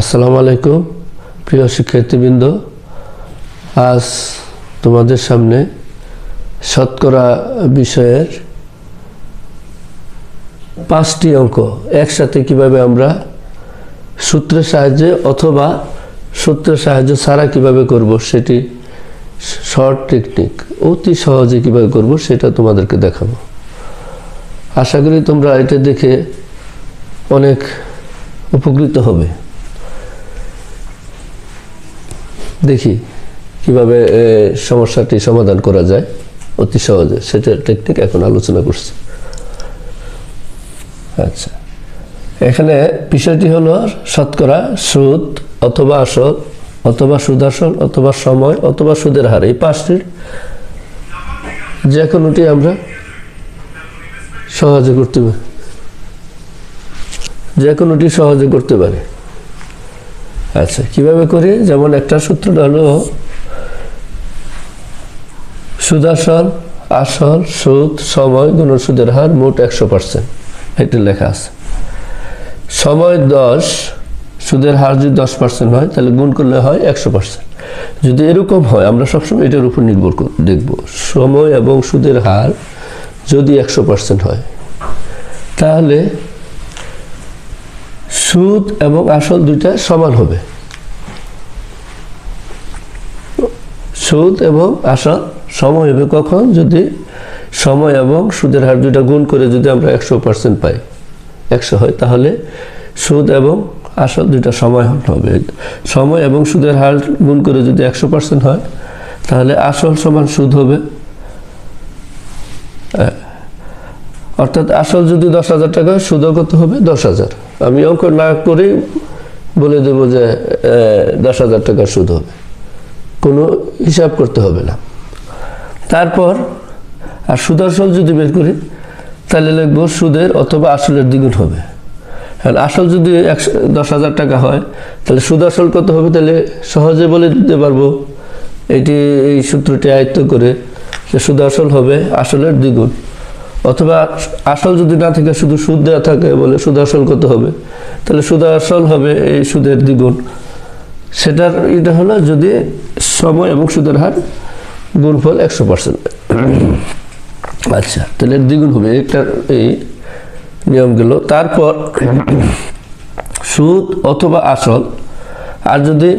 আসসালামু আলাইকুম, প্রিয় শিক্ষার্থীবৃন্দ। আজ তোমাদের সামনে শতকরা বিষয়ের পাঁচটি অঙ্ক। একসাথে কীভাবে আমরা সূত্রের সাহায্যে অথবা সূত্রের সাহায্য ছাড়া কীভাবে করব সেটি শর্ট টেকনিক, অতি সহজে কীভাবে করব সেটা তোমাদেরকে দেখাবো। আশা করি তোমরা এটা দেখে অনেক উপকৃত হবে। দেখি কীভাবে সমস্যাটি সমাধান করা যায়। অতি সহজে। সেটা টেকনিক এখন আলোচনা করছি। আচ্ছা। এখানে বিষয়টি হলো শতকরা সুদ অথবা আসল অথবা সুদাসল অথবা সময়, অথবা সুদের হার। এই পাঁচটির যে কোনোটি আমরা সহজে করতে পারি। যে কোনোটি সহজে করতে পারে। আচ্ছা কীভাবে করি? যেমন একটা সূত্রটা হলো সুদাসল আসল, সুদ, সময় গুণ সুদের হার মোট একশো পার্সেন্ট। এটা লেখা আছে। সময় দশ, সুদের হার যদি দশ পার্সেন্ট হয়, তাহলে গুণ করলে হয় একশো পার্সেন্ট। যদি এরকম হয়, আমরা সবসময় এটার উপর নির্ভর দেখব। সময় এবং সুদের হার যদি একশো পার্সেন্ট হয়, তাহলে সুদ এবং আসল দুইটা সমান হবে। সুদ এবং আসল সময় হবে কখন? যদি সময় এবং সুদের হার দুইটা গুণ করে যদি আমরা একশো পার্সেন্ট পাই, একশো হয়, তাহলে সুদ এবং আসল দুইটা সময় হবে। সময় এবং সুদের হার গুণ করে যদি একশো পার্সেন্ট হয়, তাহলে আসল সমান সুদ হবে। অর্থাৎ আসল যদি দশ হাজার টাকা, সুদও কত হবে দশ হাজার। আমি অঙ্ক না করেই বলে দেবো যে দশ হাজার টাকার সুদ হবে। কোনো হিসাব করতে হবে না। তারপর, আর সুদাসল যদি বের করি, তাহলে লিখব সুদের অথবা আসলের দ্বিগুণ হবে। আর আসল যদি একশো, দশ হাজার টাকা হয়, তাহলে সুদ আসল কত হবে? তাহলে সহজে বলে দিতে পারব। এটি, এই সূত্রটি আয়ত্ত করে সুদ আসল হবে আসলের দ্বিগুণ। অথবা আসল যদি না থাকে, শুধু সুদ দেওয়া থাকে বলে সুদ আসল কত হবে। তাহলে সুদ আসল হবে এই সুদের দ্বিগুণ। সেটার এটা হলো যদি সময় এবং সুদের হার গুণফল একশো পার্সেন্ট আচ্ছা তাহলে দ্বিগুণ হবে। একটা এই নিয়ম গেল। তারপর সুদ অথবা আসল, আর যদি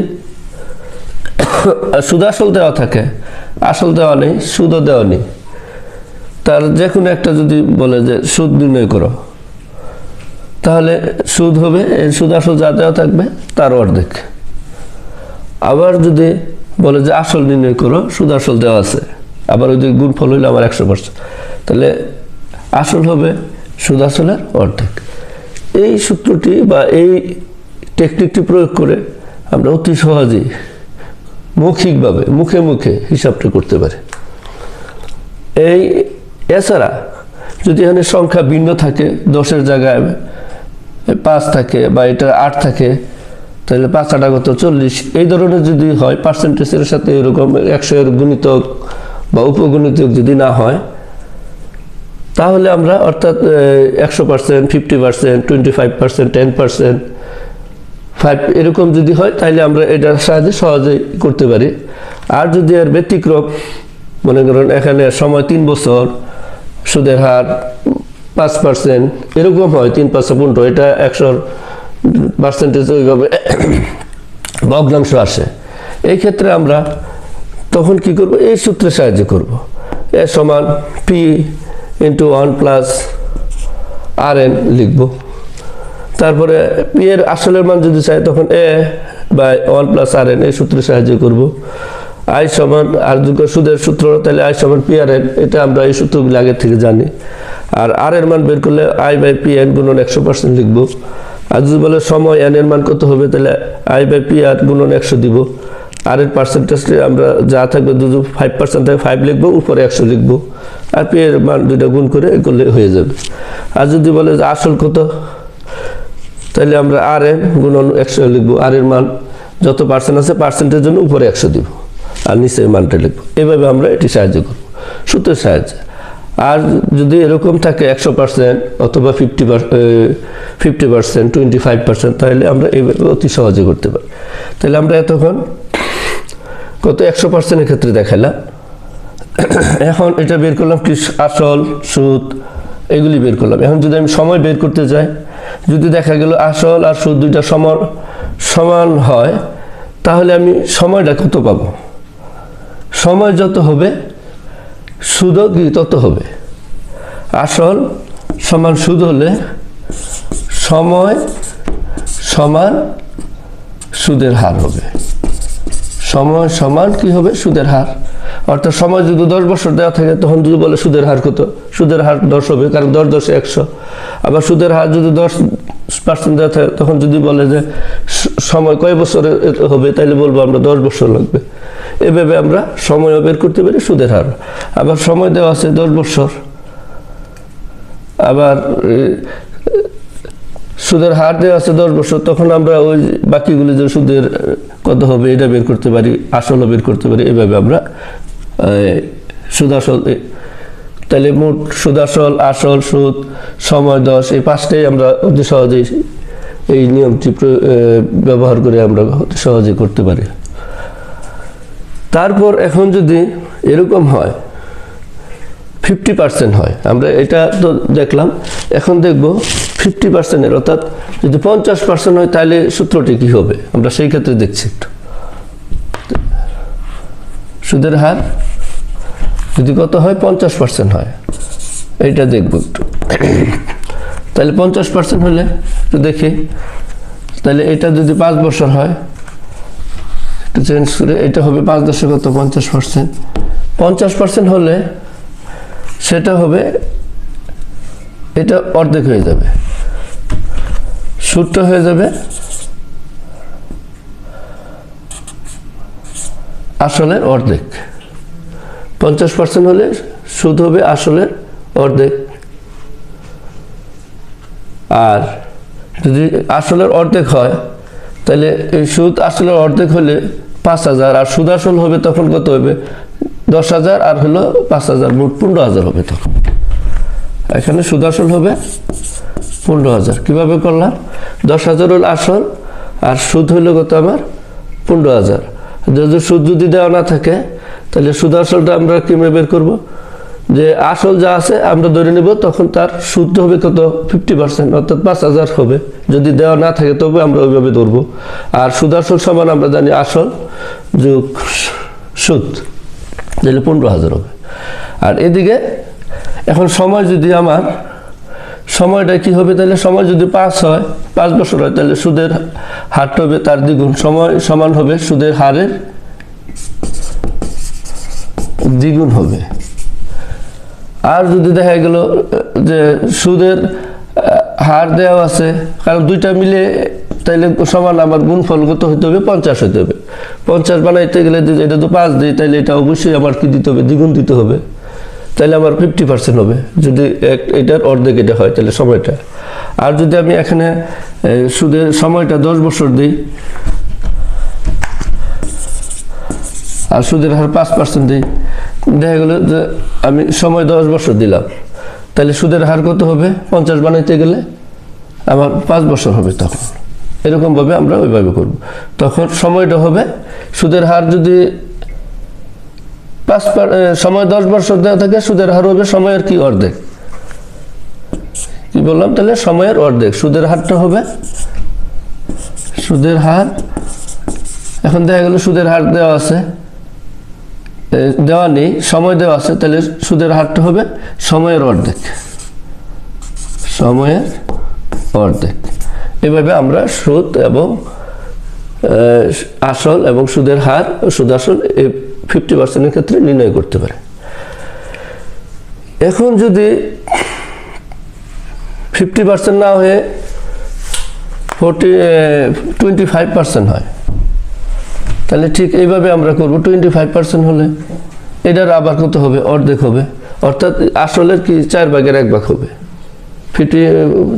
সুদ আসল দেওয়া থাকে, আসল দেওয়া নেই, সুদও দেওয়া নেই। তার যে কোনো একটা যদি বলে যে সুদ নির্ণয় করো, তাহলে সুদ হবে সুদ আসল যা দেওয়া থাকবে তার অর্ধেক। আবার যদি বলে যে আসল নির্ণয় করো, সুদ আসল দেওয়া আছে, আবার ওই গুণ ফল হইলে আমার একশো পার্সেন্ট, তাহলে আসল হবে সুদ আসলের অর্ধেক। এই সূত্রটি বা এই টেকনিকটি প্রয়োগ করে আমরা অতি সহজেই মৌখিকভাবে, মুখে মুখে হিসাবটা করতে পারি। এই এছাড়া যদি এখানে সংখ্যা ভিন্ন থাকে, দশের জায়গায় পাঁচ থাকে বা এটা আট থাকে, তাহলে পাঁচ আটা কত চল্লিশ, এই ধরনের যদি হয় পার্সেন্টেজের সাথে এরকম একশো এর গুণিতক বা উপগুণিতক যদি না হয়, তাহলে আমরা অর্থাৎ একশো percent fifty percent twenty five percent ten percent five এরকম যদি হয়, তাহলে আমরা এটার সাহায্যে সহজেই করতে পারি। আর যদি এর ব্যতিক্রম, মনে করেন এখানে সময় তিন বছর সুদের হার পাঁচ পার্সেন্ট এরকম হয় তিন পাঁচশো পনেরো, এটা একশোর পার্সেন্টেজ ওইভাবে ভগ্নাংশ আসে। এই ক্ষেত্রে আমরা তখন কি করব? এই সূত্রে সাহায্য করব। এ সমান P into one plus R N লিখব। তারপরে পি এর আসলের মান যদি চাই, তখন A by one plus R N এই সূত্রের সাহায্য করব। আই সমান, আর যদি সুদের সূত্র তাহলে আই সমান পি আর এন এটা আমরা এই সূত্রগুলো আগে থেকে জানি। আর আর এর মান বের করলে আই বাই পি এন গুণন একশো পার্সেন্ট লিখব। আর যদি বলে সময় এন এর মান কত হবে, তাহলে আই বাই পি আর গুণন একশো দিব। আর এর পার্সেন্টেজটি আমরা যা থাকবে দুটো ফাইভ পার্সেন্ট থাকে ফাইভ লিখব, উপরে একশো লিখব। আর পি এর মান দুইটা গুণ করে করলে হয়ে যাবে। আর যদি বলে যে আসল কত, তাহলে আমরা আর এন গুণন একশো লিখব। আর এর মান যত পার্সেন্ট আছে পার্সেন্টের জন্য উপরে একশো দিব। আর নিচে মানটা লিখব। এভাবে আমরা এটি সাহায্য করব। সূত্রের সাহায্যে। আর যদি এরকম থাকে একশো পার্সেন্ট অথবা fifty fifty percent twenty five percent তাহলে আমরা এইভাবে অতি সহজে করতে পারি। তাহলে আমরা এতক্ষণ কত একশো পার্সেন্টের ক্ষেত্রে দেখালাম। এখন এটা বের করলাম কি আসল, সুদ, এগুলি বের করলাম। এখন যদি আমি সময় বের করতে যাই, যদি দেখা গেল আসল আর সুদ দুইটা সমান সমান হয়, তাহলে আমি সময়টা কত পাবো? সময় যত হবে সুদও কি তত হবে। আসল সমান সুদ হলে সময় সমান সুদের হার হবে। সময় সমান কি হবে? সুদের হার। অর্থাৎ সময় যদি দশ বছর দেওয়া থাকে, তখন যদি বলে সুদের হার কত? সুদের হার দশ হবে, কারণ দশ দশে একশো। আবার সুদের হার যদি দশ পার্সেন্ট দেওয়া থাকে, তখন যদি বলে যে সময় কয় বছরে হবে তাহলে বলব আমরা দশ বছর লাগবে। এভাবে আমরা সময়ও বের করতে পারি সুদের হার। আবার সময় দেওয়া আছে দশ বছর আবার সুদের হার দেওয়া আছে দশ বছর তখন আমরা ওই বাকিগুলো যে সুদের কত হবে এটা বের করতে পারি আসলও বের করতে পারি এভাবে আমরা আহ, সুদ আসল এ, তাহলে মোট সুদাসল আসল সুদ সময় দশ এই পাঁচটাই আমরা অতি সহজেই এই নিয়মটি ব্যবহার করে আমরা সহজে করতে পারি। তারপর এখন যদি এরকম হয় ফিফটি পার্সেন্ট হয়, আমরা এটা তো দেখলাম, এখন দেখব ফিফটি পার্সেন্টের অর্থাৎ যদি পঞ্চাশ পার্সেন্ট হয়, তাহলে সূত্রটি কী হবে? আমরা সেই ক্ষেত্রে দেখছি একটু। সুদের হার যদি কত হয়, পঞ্চাশ পার্সেন্ট হয়। এইটা দেখব একটু। তাহলে পঞ্চাশ পার্সেন্ট হলে দেখি, তাহলে এটা যদি পাঁচ বছর হয় একটু চেঞ্জ করে এটা হবে পাঁচ দশে কত পঞ্চাশ পার্সেন্ট পঞ্চাশ পার্সেন্ট হলে সেটা হবে, এটা অর্ধেক হয়ে যাবে। সুদটা হয়ে যাবে আসলের অর্ধেক। পঞ্চাশ পার্সেন্ট হলে সুদ হবে আসলের অর্ধেক। আর যদি আসলের অর্ধেক হয় তাহলে সুদ আসলের অর্ধেক হলে পাঁচ হাজার, আর সুদ আসল হবে তখন কত হবে? দশ হাজার, আর হলো পাঁচ হাজার, মোট পনেরো হাজার হবে তখন। এখানে সুদ আসল হবে পনেরো হাজার। কীভাবে করলাম? দশ হাজার হল আসল, আর সুদ হইল কত আমার? পনেরো হাজার। যদি সুদ যদি দেওয়া না থাকে তাহলে সুদ আসলটা আমরা কীভাবে বের করব? যে আসল যা আছে আমরা ধরে নেব, তখন তার সুদ হবে কত? ফিফটি পার্সেন্ট অর্থাৎ পাঁচ হাজার হবে। যদি দেওয়া না থাকে, তবে আমরা ওইভাবে ধরবো। আর সুদ আসল সমান আমরা জানি আসল যোগ সুদ, তাহলে পনেরো হাজার হবে। আর এদিকে, এখন সময় যদি আমার, সময়টা কি হবে? তাহলে সময় যদি পাঁচ হয়, পাঁচ বছর হয়, তাহলে সুদের হারটা হবে তার দ্বিগুণ। সময় সমান হবে সুদের হারের দ্বিগুণ হবে। আর যদি দেখা গেল যে সুদের হার দেওয়া আছে, কারণ দুইটা মিলে তাইলে সমান আমার গুণফল কত হতে হবে? পঞ্চাশ হতে হবে। পঞ্চাশ বানাইতে গেলে এটা তো পাঁচ দিই তাহলে এটা অবশ্যই আমার কি দিতে হবে? দ্বিগুণ দিতে হবে। তাহলে আমার ফিফটি পার্সেন্ট হবে। যদি এক, এটার অর্ধেক এটা হয় তাহলে সময়টা। আর যদি আমি এখানে সুদের সময়টা দশ বছর দিই আর সুদের হার পাঁচ পার্সেন্ট দিই। দেখা গেলো যে আমি সময় দশ বছর দিলাম। তাহলে সুদের হার কত হবে? পঞ্চাশ বানাইতে গেলে আমার পাঁচ বছর হবে তখন। এরকমভাবে আমরা ওইভাবে করব। তখন সময়টা হবে, সুদের হার যদি পাঁচ সময় দশ বছর দেওয়া থাকে, সুদের হার হবে সময়ের কি অর্ধেক? কি বললাম? তাহলে সময়ের অর্ধেক। সুদের হারটা হবে, সুদের হার এখন দেখা গেল সুদের হার দেওয়া আছে। দেওয়া নেই। সময় দেওয়া আছে, তাহলে সুদের হারটা হবে সময়ের অর্ধেক। সময়ের অর্ধেক। এভাবে আমরা সুদ এবং আসল এবং সুদের হার সুদ আসল এই ফিফটি পার্সেন্টের ক্ষেত্রে নির্ণয় করতে পারে। এখন যদি ফিফটি পার্সেন্ট না হয়ে ফোরটি টোয়েন্টি ফাইভ পার্সেন্ট হয় তাহলে ঠিক এইভাবে আমরা করব। টোয়েন্টি ফাইভ পার্সেন্ট হলে এটার আবার কত হবে? অর্ধেক হবে। অর্থাৎ আসলের কি চার ভাগের এক ভাগ হবে। ফিফটি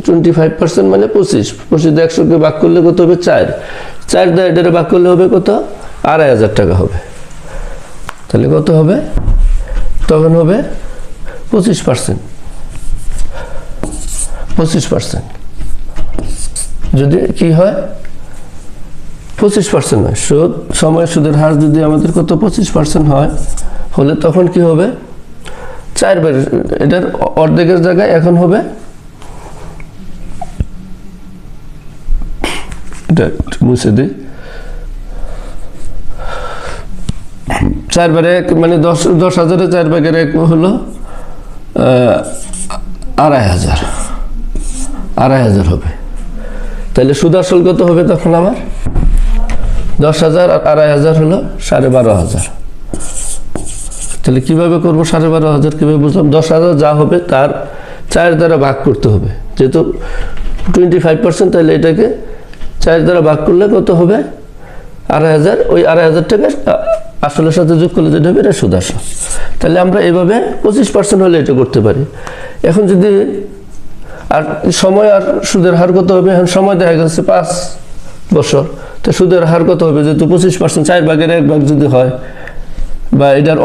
টোয়েন্টি ফাইভ পার্সেন্ট মানে পঁচিশ। পঁচিশ একশোকে ভাগ করলে কত হবে? চার। চার দিয়ে এটারে ভাগ করলে হবে কত? আড়াই হাজার টাকা হবে। তাহলে কত হবে? তখন হবে পঁচিশ পার্সেন্ট পঁচিশ পার্সেন্ট যদি কি হয়? পঁচিশ পার্সেন্ট হয় সুদ, সময় সুদের হার যদি আমাদের কত পঁচিশ পার্সেন্ট হয়, হলে তখন কি হবে? চার চারবার এটার অর্ধেকের জায়গায় এখন হবে মুছে দিই। চার ভাগের এক মানে দশ দশ হাজারে চার ভাগের এক হলো আড়াই হাজার। আড়াই হাজার হবে। তাহলে সুদ আসল কত হবে তখন আমার দশ হাজার আর আড়াই হাজার হলো সাড়ে বারো হাজার। তাহলে কীভাবে করব সাড়ে বারো হাজার? কীভাবে বুঝলাম? দশ হাজার যা হবে তার চার দ্বারা ভাগ করতে হবে। যেহেতু টোয়েন্টি ফাইভ পার্সেন্ট তাহলে এটাকে চার দ্বারা ভাগ করলে কত হবে? আড়াই হাজার। ওই আড়াই হাজার টাকা আসলের সাথে যোগ করলে যেটা হবে, এটা সুদ তাহলে আমরা এভাবে পঁচিশ পার্সেন্ট হলে এটা করতে পারি। এখন যদি আর সময় আর সুদের হার কত হবে? এখন সময় দেখা যাচ্ছে পাঁচ বছর। তো সুদের হার কত হবে? যেহেতু পঁচিশ পার্সেন্ট চার ভাগের এক ভাগ যদি হয় বা এটার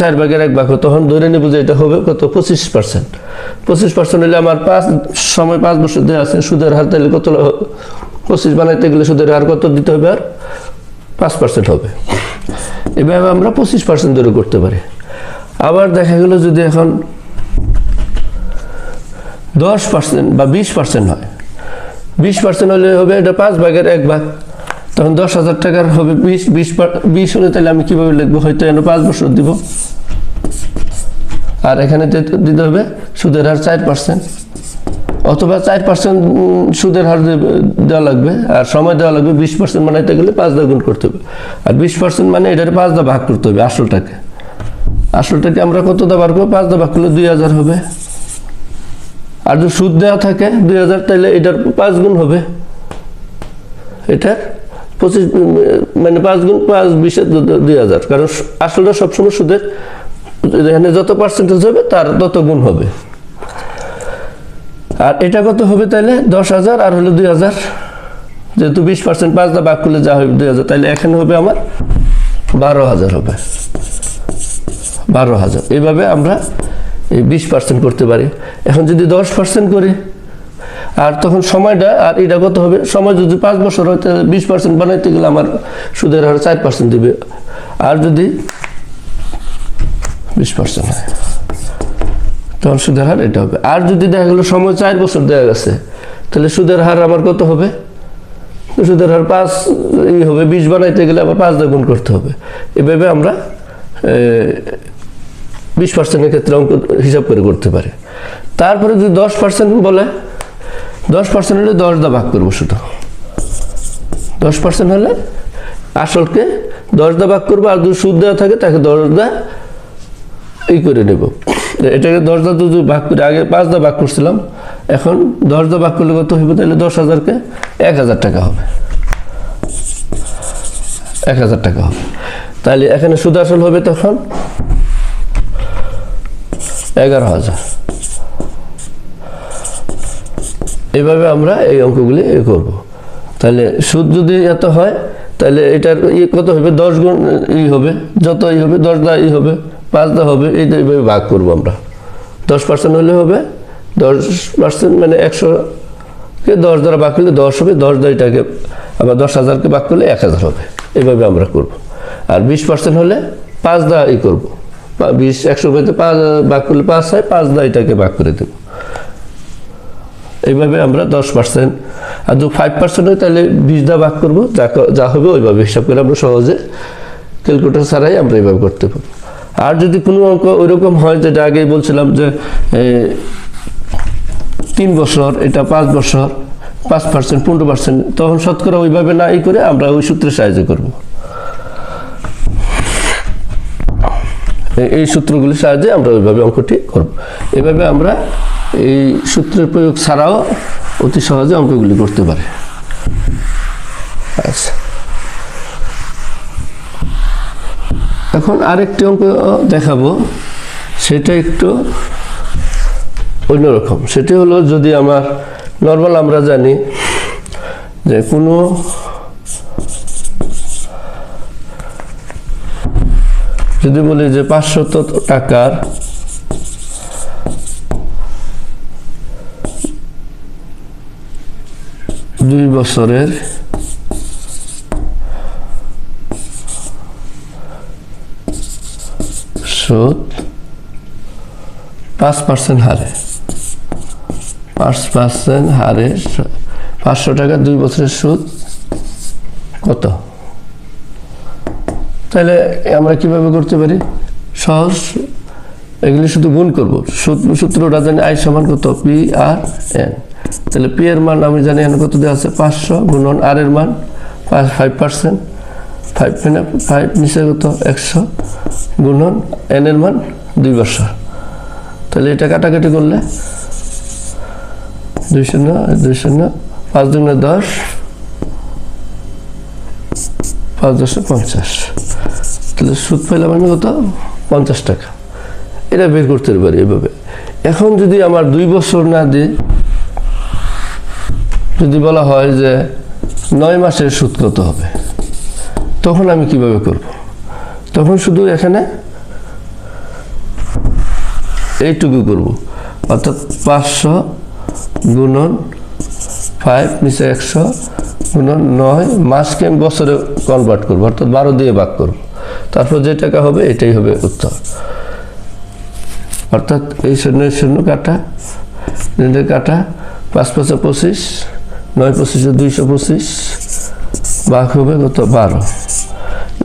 চার ভাগের এক ভাগ হয়, তখন ধরে নেব যে এটা হবে কত? পঁচিশ পার্সেন্ট পঁচিশ পার্সেন্ট হলে আমার পাঁচ সময় পাঁচ বছর দেওয়া আছে সুদের হার তাহলে কত পঁচিশ বানাইতে গেলে সুদের হার কত দিতে হবে? আর পাঁচ পার্সেন্ট হবে। এভাবে আমরা পঁচিশ পার্সেন্ট ধরে করতে পারি। আবার দেখা গেল যদি এখন দশ পার্সেন্ট বা বিশ পার্সেন্ট হয় বিশ পার্সেন্ট হলে হবে এটা পাঁচ ভাগের এক ভাগ। তখন দশ হাজার টাকার হবে বিশ বিশ বিশ হলে তাহলে আমি কীভাবে লিখব? হয়তো এনে পাঁচ বছর দিব। আর এখানে দিতে হবে সুদের হার চার পার্সেন্ট অথবা চার পার্সেন্ট সুদের হার দেওয়া লাগবে। আর সময় দেওয়া লাগবে বিশ পার্সেন্ট বানাইতে গেলে পাঁচ দা গুণ করতে হবে। আর বিশ পার্সেন্ট মানে এটার পাঁচ দা ভাগ করতে হবে আসলটাকে। আসলটাকে আমরা কত দা বার করব? পাঁচ দা ভাগ করলে দুই হাজার হবে। আর যদি সুদ দেওয়া থাকে দুই হাজার তাহলে এটার পাঁচ গুণ হবে। এটার পঁচিশ মানে পাঁচ গুণ পাঁচ বিশে দুই হাজার। কারণ আসলটা সবসময় সুদের, এখানে যত পার্সেন্টেজ হবে তার তত গুণ হবে। আর এটা কত হবে তাহলে দশ হাজার আর হলো দুই হাজার। যেহেতু বিশ পার্সেন্ট পাঁচ দা বাক করলে যা হবে দুই হাজার তাহলে এখানে হবে আমার বারো হাজার হবে। বারো হাজার। এইভাবে আমরা বিশ পার্সেন্ট করতে পারি। এখন যদি দশ পার্সেন্ট করি, আর তখন সময়টা, আর এটা কত হবে? সময় যদি পাঁচ বছর হয়, তাহলে বিশ পার্সেন্ট বানাইতে গেলে আমার সুদের হার চার পার্সেন্ট দিবে। আর যদি বিশ পার্সেন্ট হয়, তখন সুদের হার এটা হবে। আর যদি দেখা গেলো সময় চার বছর দেওয়া গেছে, তাহলে সুদের হার আমার কত হবে? সুদের হার পাঁচ, ই হবে, বিশ বানাইতে গেলে আবার পাঁচ গুণ করতে হবে। এভাবে আমরা বিশ পার্সেন্টের ক্ষেত্রে অঙ্ক হিসাব করে করতে পারে। তারপরে যদি দশ পার্সেন্ট বলে, দশ পার্সেন্ট হলে দশ দা ভাগ করব শুধু। দশ পার্সেন্ট হলে আসলকে দশ দা ভাগ করব আর যদি সুদ দেওয়া থাকে তাকে দশ দা ই করে নেব। এটাকে দশ দা যদি ভাগ করে, আগে পাঁচ দা ভাগ করছিলাম, এখন দশ দা ভাগ করলে কত হবে তাহলে দশ হাজারকে এক হাজার টাকা হবে। এক হাজার টাকা হবে। তাহলে এখানে সুদ আসল হবে তখন এগারো হাজার। এইভাবে আমরা এই অঙ্কগুলি করব। তাহলে সুদ যদি এত হয়, তাহলে এটার ইয়ে কত হবে? দশ গুণ ই হবে, যত ই হবে, দশ দা ই হবে, পাঁচ দা হবে এইটা এইভাবে ভাগ করব আমরা। দশ পার্সেন্ট হলে হবে, দশ পার্সেন্ট মানে একশোকে দশ দ্বারা ভাগ করলে দশ হবে, দশ দা এটাকে আবার দশ হাজারকে ভাগ করলে এক হাজার হবে। এভাবে আমরা করব। আর বিশ পার্সেন্ট হলে পাঁচ দা ই করব। বিশ, একশো পেতে পাঁচ, ভাগ করলে পাঁচ হয়, পাঁচ দা এটাকে ভাগ করে দেবো। এইভাবে আমরা দশ পার্সেন্ট। আর যদি ফাইভ পার্সেন্ট হয়, তাহলে বিশ দা ভাগ করব, যা যা হবে ওইভাবে হিসাব করে আমরা সহজে ক্যালকুলেটার ছাড়াই আমরা এইভাবে করতে পারব। আর যদি কোনো অঙ্ক ওইরকম হয়, যেটা আগেই বলছিলাম যে তিন বছর, এটা পাঁচ বছর, পাঁচ পার্সেন্ট, পনেরো পার্সেন্ট, তখন শতকরা ওইভাবে না ই করে আমরা ওই সূত্রে সাহায্য করব। এই- সূত্রগুলির সাহায্যে আমরা ওইভাবে অঙ্কটি করব। এভাবে আমরা এই সূত্রের প্রয়োগ ছাড়াও অতি সহজে অঙ্কগুলি করতে পারি। আচ্ছা। এখন আরেকটি অঙ্ক দেখাবো। সেটা একটু অন্যরকম। সেটি হলো যদি আমার, নর্মাল আমরা জানি যে কোনো যদি বলি যে পাঁচশত টাকার দুই বছরের সুদ পাঁচ পার্সেন্ট হারে। পাঁচ পার্সেন্ট হারে পাঁচশো টাকা দুই বছরের সুদ কত? তাহলে আমরা কীভাবে করতে পারি? সহজ। এগুলি শুধু গুণ করব। সূত্র- সূত্রটা জানি আই সমান কত? পি আর এন তাহলে পি এর মান আমি জানি এন কত দেওয়া আছে? পাঁচশো গুণন আর এর মান ফাইভ পার্সেন্ট ফাইভ ফাইভ নিচে কত? একশো গুণন এন এর মান দুই বছর। তাহলে এটা কাটাকাটি করলে দুই শূন্য দুই শূন্য, পাঁচ দুগুণে দশ, পাঁচ দশে পঞ্চাশ। তাহলে সুদ পেলাম আমি কত? পঞ্চাশ টাকা। এটা বের করতে পারি এভাবে। এখন যদি আমার দুই বছর না দিই, যদি বলা হয় যে নয় মাসের সুদ কত হবে? তখন আমি কীভাবে করব? তখন শুধু এখানে এইটুকু করব। অর্থাৎ পাঁচশো গুণন ফাইভ নিচে একশো গুণন নয় মাসকে আমি বছরে কনভার্ট করব। অর্থাৎ বারো দিয়ে ভাগ করব। তারপর যে টাকা হবে, এটাই হবে উত্তর। অর্থাৎ এই শূন্য শূন্য কাটা তিনটে কাটা, পাঁচ পাঁচে পঁচিশ, নয় পঁচিশে দুইশো পঁচিশ ভাগ হবে কত? বারো।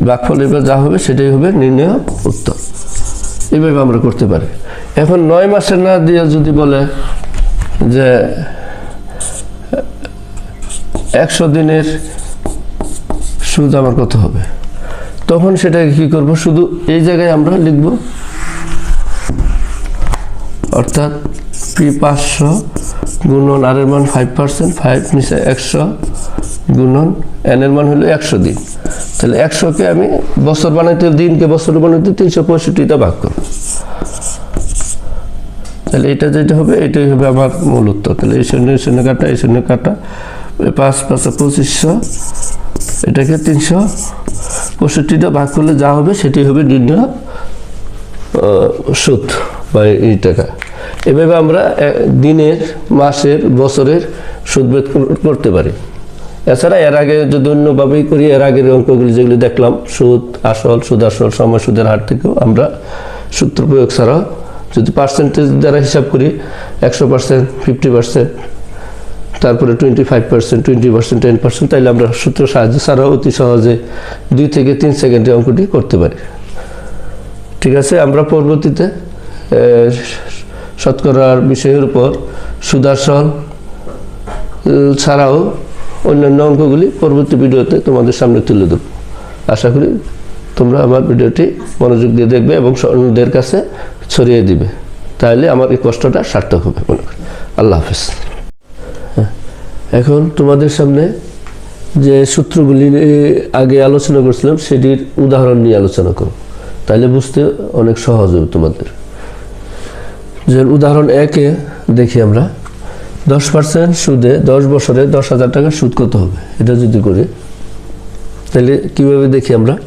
ভাগফল এবার যা হবে, সেটাই হবে নির্ণয় উত্তর। এইভাবে আমরা করতে পারি। এখন নয় মাসের না দিয়ে যদি বলে যে একশো দিনের সুদ আমার কত হবে? তখন সেটাকে কি করব? শুধু এই জায়গায় আমরা লিখব, অর্থাৎ পি পাঁচশো গুণন আর এর মান ফাইভ পার্সেন্ট ফাইভ নিচে একশো গুণন এন এর মান হলো একশো দিন। তাহলে একশোকে আমি বছর বানাইতে, দিনকে বছর বানাইতে তিনশো পঁয়ষট্টিটা ভাগ করব। তাহলে এটা যেটা হবে, এটাই হবে আমার মূল উত্তর। তাহলে এই শূন্য শূন্য কাটা, এই শূন্য কাটা পাঁচ পাঁচশো পঁচিশশো, এটাকে তিনশো পঁয়ষট্টিটা ভাগ করলে যা হবে সেটাই হবে নির্ণয় সুদ বা এই টাকা। এভাবে আমরা দিনের, মাসের, বছরের সুদ বেদ কর- করতে পারি। এছাড়া এর আগে যদি অন্যভাবেই করি, এর আগের অঙ্কগুলি যেগুলি দেখলাম, সুদ, আসল সুদ আসল, সময় সুদের হার থেকেও আমরা সূত্র প্রয়োগ ছাড়াও যদি পার্সেন্টেজ দ্বারা হিসাব করি, একশো পার্সেন্ট ফিফটি পার্সেন্ট তারপরে twenty five percent twenty percent ten percent তাইলে আমরা সূত্র সাহায্য ছাড়াও অতি সহজে দুই থেকে তিন সেকেন্ডে অঙ্কটি করতে পারি। ঠিক আছে? আমরা পরবর্তীতে শতকরার বিষয়ের উপর সুদাসল ছাড়াও অন্যান্য অঙ্কগুলি পরবর্তী ভিডিওতে তোমাদের সামনে তুলে দেব আশা করি তোমরা আমার ভিডিওটি মনোযোগ দিয়ে দেখবে এবং অন্যদের কাছে ছড়িয়ে দিবে। তাহলে আমার এই কষ্টটা সার্থক হবে মনে করি। আল্লাহ হাফেজ। এখন তোমাদের সামনে যে সূত্রগুলি আগে আলোচনা করছিলাম, সেটির উদাহরণ নিয়ে আলোচনা করো। তাহলে বুঝতে অনেক সহজ হবে তোমাদের। যে উদাহরণ একে দেখি আমরা। দশ পার্সেন্ট সুদে দশ বছরে দশ হাজার টাকা সুদ কত হবে? এটা যদি করি, তাহলে কীভাবে দেখি আমরা?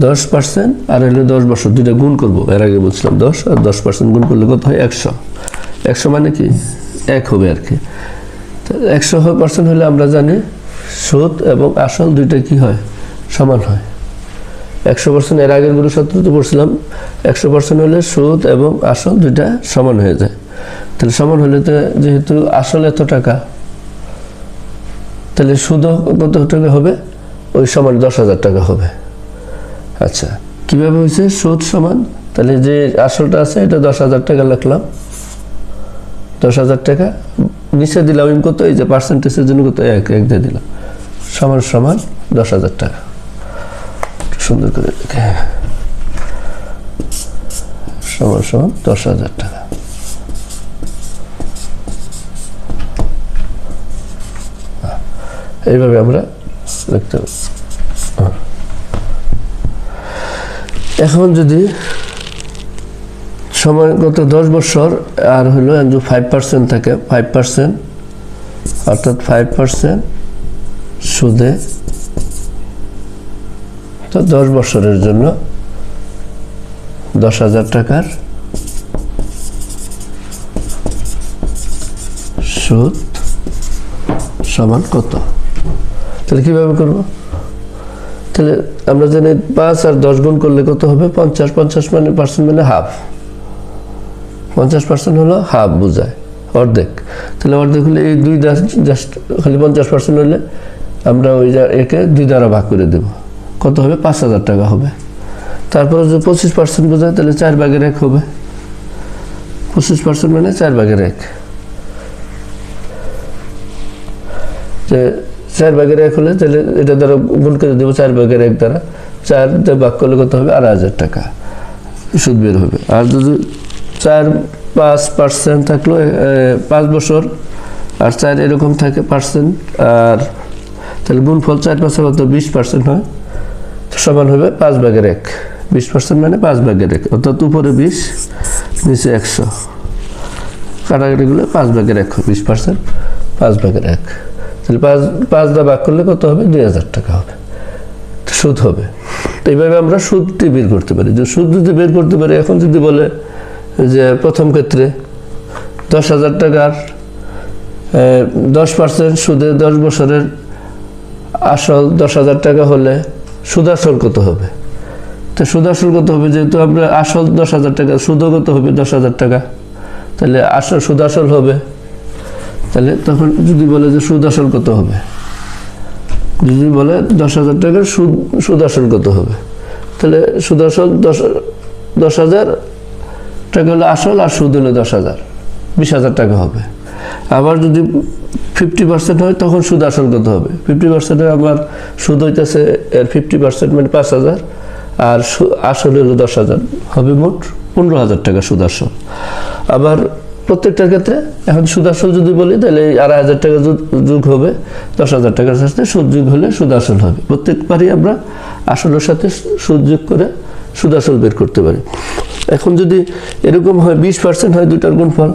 দশ পার্সেন্ট আর হলে দশ বছর, দুইটা গুণ করব। এর আগে বলছিলাম দশ, আর দশ পার্সেন্ট গুণ করলে কত হয়? একশো। একশো মানে কি? এক হবে আর কি। একশো পার্সেন্ট হলে আমরা জানি সুদ এবং আসল দুইটা কি হয়? সমান হয়। একশো পার্সেন্ট এর আগেরগুলো সত্তরতে পড়ছিলাম, একশো পার্সেন্ট হলে সুদ এবং আসল দুইটা সমান হয়ে যায়। তাহলে সমান হলে তো যেহেতু আসল এত টাকা, তাহলে সুদও কত টাকা হবে? ওই সমান দশ হাজার টাকা হবে। আচ্ছা কীভাবে হয়েছে? সুদ সমান, তাহলে যে আসলটা আছে, এটা দশ হাজার টাকা লিখলাম। দশ হাজার টাকা, নিচে দিলাম, আমি কত, এই যে পার্সেন্টেজের জন্য কত, এক এক দিয়ে দিলাম। সমান সমান দশ হাজার টাকা। সুন্দর করে লিখে সমান সমান দশ হাজার টাকা। এইভাবে আমরা লিখতে হ্যাঁ। এখন যদি সময় গত দশ বছর আর হলো যদি ফাইভ পার্সেন্ট থাকে। ফাইভ পার্সেন্ট অর্থাৎ ফাইভ পার্সেন্ট সুদে। তো দশ বছরের জন্য দশ হাজার টাকার সুদ সমান কত? তাহলে কীভাবে করব? তাহলে আমরা জানি পাঁচ আর দশ গুণ করলে কত হবে? পঞ্চাশ পঞ্চাশ মানে পার্সেন্ট মানে হাফ পঞ্চাশ পার্সেন্ট হলো হাফ বোঝায়, অর্ধেক। তাহলে অর্ধেক হলে এই দুই জাস্ট খালি পঞ্চাশ পার্সেন্ট হলে আমরা ওই একে দুই দ্বারা ভাগ করে দেব। কত হবে? পাঁচ হাজার টাকা হবে। তারপরে যদি পঁচিশ পার্সেন্ট বোঝায়, তাহলে চার ভাগের এক হবে। পঁচিশ পার্সেন্ট মানে চার ভাগের এক। যে চার ভাগের এক হলে তাহলে এটা দ্বারা গুণ করে দেবো চার ভাগের এক দ্বারা। চার ভাগ করলে কত হবে? আড়াই হাজার টাকা। সুদ বের হবে। আর যদি চার পাঁচ পার্সেন্ট থাকল পাঁচ বছর। আর চার এরকম থাকে পার্সেন্ট আর তাহলে গুণফল চার পাঁচ কত বিশ পার্সেন্ট হয়। সমান হবে পাঁচ ভাগের এক। বিশ পার্সেন্ট মানে পাঁচ ভাগের এক, অর্থাৎ উপরে বিশ, নিচে একশো। কাটাকাটিগুলো পাঁচ ভাগের এক বিশ পার্সেন্ট পাঁচ ভাগের এক। তাহলে পাঁচ পাঁচ দা ভাগ করলে কত হবে? দুই হাজার টাকা হবে। সুদ হবে। তো এইভাবে আমরা সুদটি বের করতে পারি। যে সুদ যদি বের করতে পারি, এখন যদি বলে যে প্রথম ক্ষেত্রে দশ হাজার টাকার দশ পার্সেন্ট সুদে দশ বছরের আসল দশ হাজার টাকা হলে সুদ আসল কত হবে? তো সুদ আসল কত হবে? যেহেতু আমরা আসল দশ হাজার টাকা সুদও কত হবে দশ হাজার টাকা, তাহলে আসল সুদ আসল হবে। তাহলে তখন যদি বলে যে সুদ আসল কত হবে? যদি বলে দশ হাজার টাকার সুদ সুদ আসল কত হবে? তাহলে সুদ আসল দশ দশ হাজার টাকা হলো আসল আর সুদ হলো দশ হাজার। বিশ হাজার টাকা হবে। আবার যদি ফিফটি পার্সেন্ট হয়, তখন সুদ আসল কত হবে? ফিফটি পার্সেন্টে আমার সুদ হইতেছে, এর ফিফটি পার্সেন্ট মানে পাঁচ হাজার, আর আসল হলো দশ হাজার। হবে মোট পনেরো হাজার টাকা সুদ আসল। আবার প্রত্যেকটার ক্ষেত্রে এখন সুদ আসল যদি বলি, তাহলে আড়াই হাজার টাকা যুগ- যোগ হবে, দশ হাজার টাকার সাথে সুদ যোগ হলে সুদ আসল হবে। প্রত্যেকবারই আমরা আসলের সাথে সুদ যোগ করে সুদ আসল বের করতে পারি। এখন যদি এরকম হয় বিশ পার্সেন্ট হয় দুটার গুণফল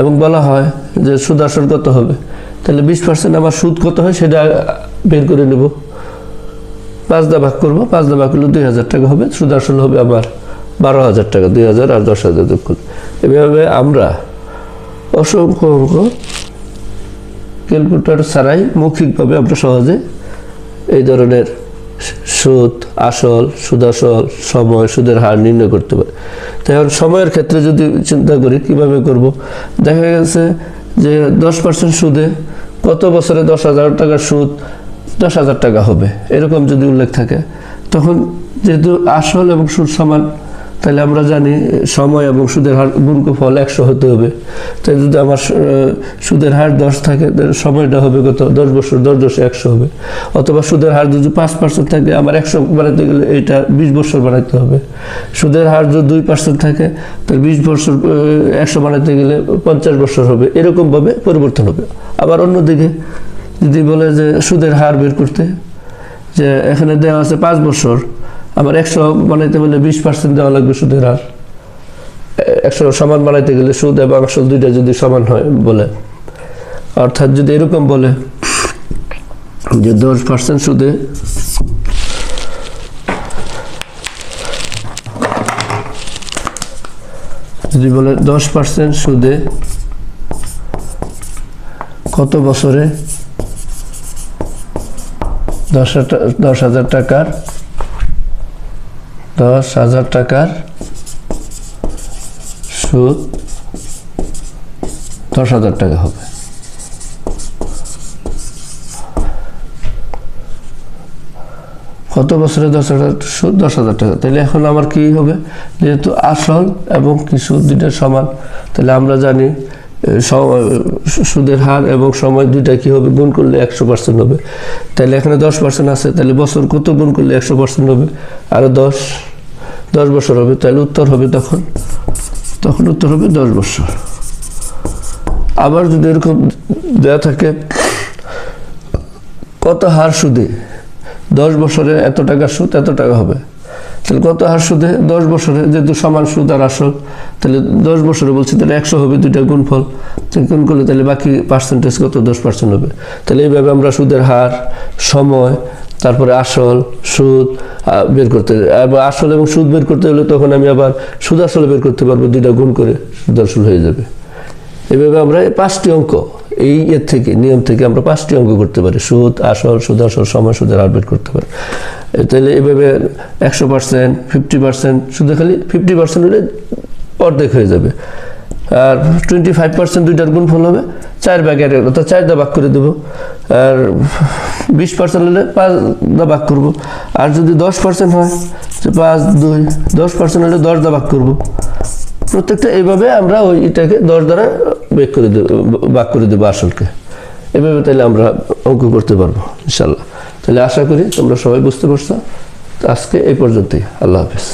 এবং বলা হয় যে সুদ আসল কত হবে, তাহলে বিশ পার্সেন্ট আমার সুদ কত হয় সেটা বের করে নেব। পাঁচ দা ভাগ করব, পাঁচ দা ভাগ করলে দুই হাজার টাকা হবে, সুদ আসল হবে আমার বারো হাজার টাকা, দুই হাজার আর দশ হাজার যোগ করলে। এভাবে আমরা অসংখ্য অঙ্ক ক্যালকুলেটর ছাড়াই মৌখিকভাবে আমরা সহজে এই ধরনের সুদ, আসল সুদাসল সময়, সুদের হার নির্ণয় করতে পারি। তাই এখন সময়ের ক্ষেত্রে যদি চিন্তা করি, কীভাবে করব? দেখা গেছে যে দশ পার্সেন্ট সুদে কত বছরে দশ হাজার টাকার সুদ দশ হাজার টাকা হবে? এরকম যদি উল্লেখ থাকে, তখন যেহেতু আসল এবং সুদ সমান তাহলে আমরা জানি, সময় এবং সুদের হার গুণফল একশো হতে হবে। তাই যদি আমার সুদের হার দশ থাকে, তাহলে সময়টা হবে কত? দশ বছর, দশ দশে একশো হবে। অথবা সুদের হার যদি পাঁচ পার্সেন্ট থাকে, আমার একশো বানাতে গেলে এটা বিশ বছর বানাতে হবে। সুদের হার যদি দুই পার্সেন্ট থাকে, তাহলে বিশ বছর একশো বানাতে গেলে পঞ্চাশ বছর হবে। এরকমভাবে পরিবর্তন হবে। আবার অন্যদিকে যদি বলে যে সুদের হার বের করতে, যে এখানে দেওয়া আছে পাঁচ বছর আবার একশো বানাইতে হলে বিশ পার্সেন্ট দেওয়া লাগবে সুদের হার। একশো সমান বানাইতে গেলে সুদ এবং সুদ দুইটা যদি সমান হয় বলে। অর্থাৎ যদি এরকম বলে যে দশ পার্সেন্ট সুদে যদি বলে দশ পার্সেন্ট সুদে কত বছরে দশ হাজার টাকার দশ হাজার টাকার সুদ দশ হাজার টাকা হবে। কত বছরে দশ হাজার সুদ? দশ হাজার টাকা। তাহলে এখন আমার কি হবে? যেহেতু আসল এবং কি সুদ দুইটা সমান, তাহলে আমরা জানি সুদের হার এবং সময় দুইটা কি হবে? গুণ করলে একশো পার্সেন্ট হবে। তাহলে এখানে দশ পার্সেন্ট আছে তাহলে বছর কত গুণ করলে একশো পার্সেন্ট হবে? আরও দশ দশ বছর হবে তাহলে উত্তর হবে তখন? তখন উত্তর হবে দশ বছর। আবার যদি এরকম দেওয়া থাকে, কত হার সুদে? দশ বছরে এত টাকা সুদ, এত টাকা হবে। তাহলে কত হার সুদে? দশ বছরে, যেহেতু সমান সুদ আর আসল, তাহলে দশ বছরে বলছি, তাহলে একশো হবে দুইটা গুণফল। গুণ করলে তাহলে বাকি পার্সেন্টেজ কত? দশ পার্সেন্ট হবে। তাহলে এইভাবে আমরা সুদের হার, সময়, তারপরে আসল, সুদ বের করতে আসল এবং সুদ বের করতে হলে তখন আমি আবার সুদ আসল বের করতে পারব, দুইটা গুণ করে আসল হয়ে যাবে। এভাবে আমরা পাঁচটি অঙ্ক এই এর থেকে, নিয়ম থেকে আমরা পাঁচটি অঙ্ক করতে পারি। সুদ, আসল সুদ, আসল সময় সুদের বের করতে পারি। তাহলে এভাবে একশো পার্সেন্ট, ফিফটি পার্সেন্ট, শুধু খালি ফিফটি পার্সেন্ট হলে অর্ধেক হয়ে যাবে। আর টোয়েন্টি ফাইভ পার্সেন্ট দুইটার গুণফল হবে, চার ভাগের অর্থাৎ চার দা ভাগ করে দেবো। আর বিশ পার্সেন্ট হলে পাঁচ দা ভাগ করব। আর যদি দশ পার্সেন্ট হয় পাঁচ, দুই, দশ পার্সেন্ট হলে দশ দা ভাগ করব। প্রত্যেকটা এইভাবে আমরা ওই এটাকে দশ দ্বারা বেগ করে দেবো বাক করে দেবো আসলকে। এভাবে তাহলে আমরা অঙ্ক করতে পারব ইনশাল্লাহ তাহলে আশা করি তোমরা সবাই বুঝতে পারছ। আজকে এই পর্যন্তই। আল্লাহ হাফেজ।